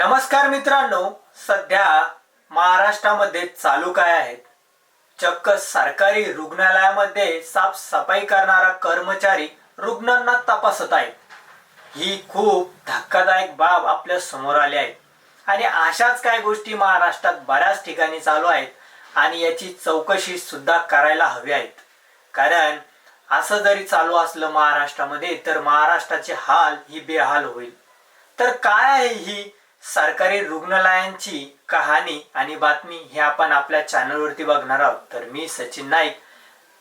नमस्कार मित्रांनो सध्या महाराष्ट्रामध्ये चालू काय आहेत चक्क सरकारी रुग्णालयामध्ये साफसफाई करणारा कर्मचारी रुग्णांना तपासत आहेत. ही खूप धक्कादायक बाब आपल्यासमोर आली आहे. आणि अशाच काय गोष्टी महाराष्ट्रात बऱ्याच ठिकाणी चालू आहेत आणि याची चौकशी सुद्धा करायला हवी आहेत. कारण असं जरी चालू असलं महाराष्ट्रामध्ये तर महाराष्ट्राचे हाल ही बेहाल होईल. तर काय आहे ही सरकारी रुग्णालयांची कहाणी आणि बातमी हे आपण आपल्या चॅनलवरती बघणार आहोत. तर मी सचिन नाईक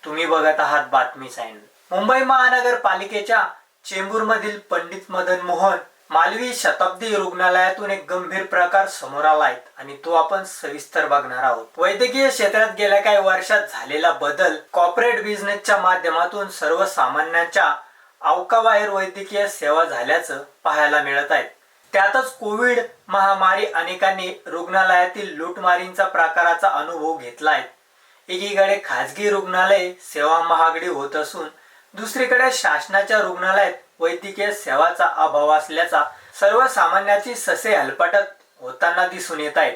तुम्ही बघत आहात बातमी चॅनल मुंबई महानगरपालिकेच्या चेंबूरमधील पंडित मदन मोहन मालवी शताब्दी रुग्णालयातून एक गंभीर प्रकार समोर आला आहे आणि तो आपण सविस्तर बघणार आहोत. वैद्यकीय क्षेत्रात गेल्या काही वर्षात झालेला बदल कॉर्पोरेट बिझनेसच्या माध्यमातून सर्वसामान्यांच्या अवकाबाहेर वैद्यकीय सेवा झाल्याचं पाहायला मिळत आहे. त्यातच कोविड महामारी अनेकांनी रुग्णालयातील लूटमारींचा प्रकाराचा अनुभव घेतला आहे एकीकडे खाजगी रुग्णालय सेवा महागडी होत असून दुसरीकडे शासनाच्या रुग्णालयात वैद्यकीय सेवाचा अभाव असल्याचा सर्वसामान्याची ससे हलपटत होताना दिसून येत आहे.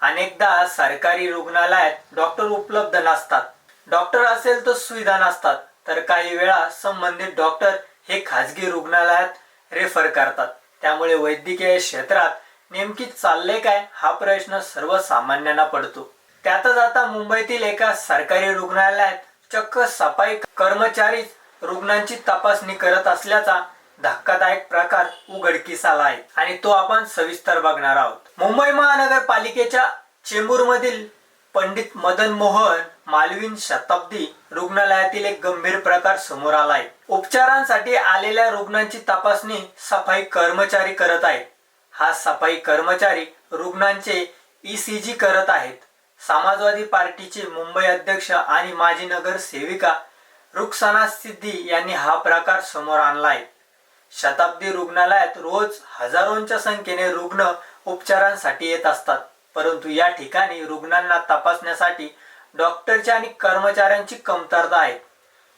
अनेकदा सरकारी रुग्णालयात डॉक्टर उपलब्ध नसतात. डॉक्टर असेल तर सुविधा नसतात तर काही वेळा संबंधित डॉक्टर हे खाजगी रुग्णालयात रेफर करतात. त्यामुळे वैद्यकीय क्षेत्रात नेमकी चालले काय हा प्रश्न सर्वसामान्यांना पडतो. त्यातच आता मुंबईतील एका सरकारी रुग्णालयात चक्क सफाई कर्मचारीच रुग्णांची तपासणी करत असल्याचा धक्कादायक प्रकार उघडकीस आला आहे आणि तो आपण सविस्तर बघणार आहोत. मुंबई महानगरपालिकेच्या चेंबूरमधील पंडित मदन मोहन मालवीन शताब्दी रुग्णालयातील एक गंभीर प्रकार समोर आला आहे उपचारांसाठी आलेल्या रुग्णांची तपासणी सफाई कर्मचारी करत आहेत. हा सफाई कर्मचारी रुग्णांचे ईसीजी करत आहेत. समाजवादी पार्टीचे मुंबई अध्यक्ष आणि माजी नगर सेविका रुक्साना सिद्धी यांनी हा प्रकार समोर आणला आहे शताब्दी रुग्णालयात रोज हजारोंच्या संख्येने रुग्ण उपचारांसाठी येत असतात. परंतु या ठिकाणी रुग्णांना तपासण्यासाठी डॉक्टरची आणि कर्मचाऱ्यांची कमतरता आहे.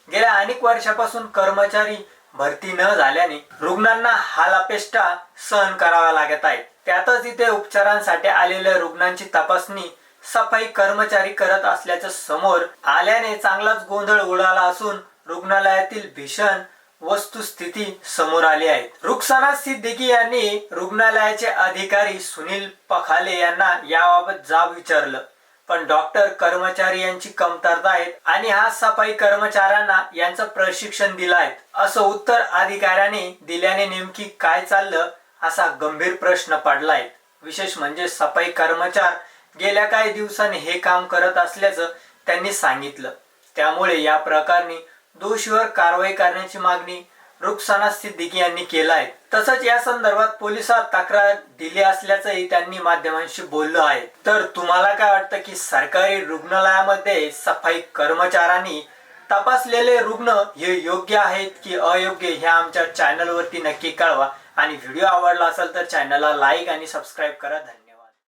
गेल्या अनेक वर्षापासून कर्मचारी भरती न झाल्याने रुग्णांना हालापेष्टा सहन करावा लागत आहे त्यातच इथे उपचारांसाठी आलेल्या रुग्णांची तपासणी सफाई कर्मचारी करत असल्याच्या समोर आल्याने चांगलाच गोंधळ उडाला असून रुग्णालयातील भीषण वस्तुस्थिती समोर आली आहे. रुखसाना सिद्दीकी यांनी रुग्णालयाचे अधिकारी सुनील पखाले यांना याबाबत जाब विचारलं. पण डॉक्टर कर्मचारी यांची कमतरता आहेत आणि हा सफाई कर्मचाऱ्यांना यांचं प्रशिक्षण दिलं आहे. असं उत्तर अधिकाऱ्याने दिल्याने नेमकी काय चाललं असा गंभीर प्रश्न पडलाय. विशेष म्हणजे सफाई कर्मचार गेल्या काही दिवसांनी हे काम करत असल्याचं त्यांनी सांगितलं. त्यामुळे या प्रकरणी दोषीवर कारवाई करण्याची मागणी रुखसाना सिद्दीकी यांनी केला आहे. तसंच या संदर्भात पोलिसात तक्रार दिली असल्याचंही त्यांनी माध्यमांशी बोललं आहे. तर तुम्हाला काय वाटतं की सरकारी रुग्णालयामध्ये सफाई कर्मचाऱ्यांनी तपासलेले रुग्ण हे योग्य आहेत की अयोग्य हे आमच्या चॅनलवरती नक्की कळवा. आणि व्हिडिओ आवडला असेल तर चॅनलला लाईक आणि सबस्क्राईब करा. धन्यवाद.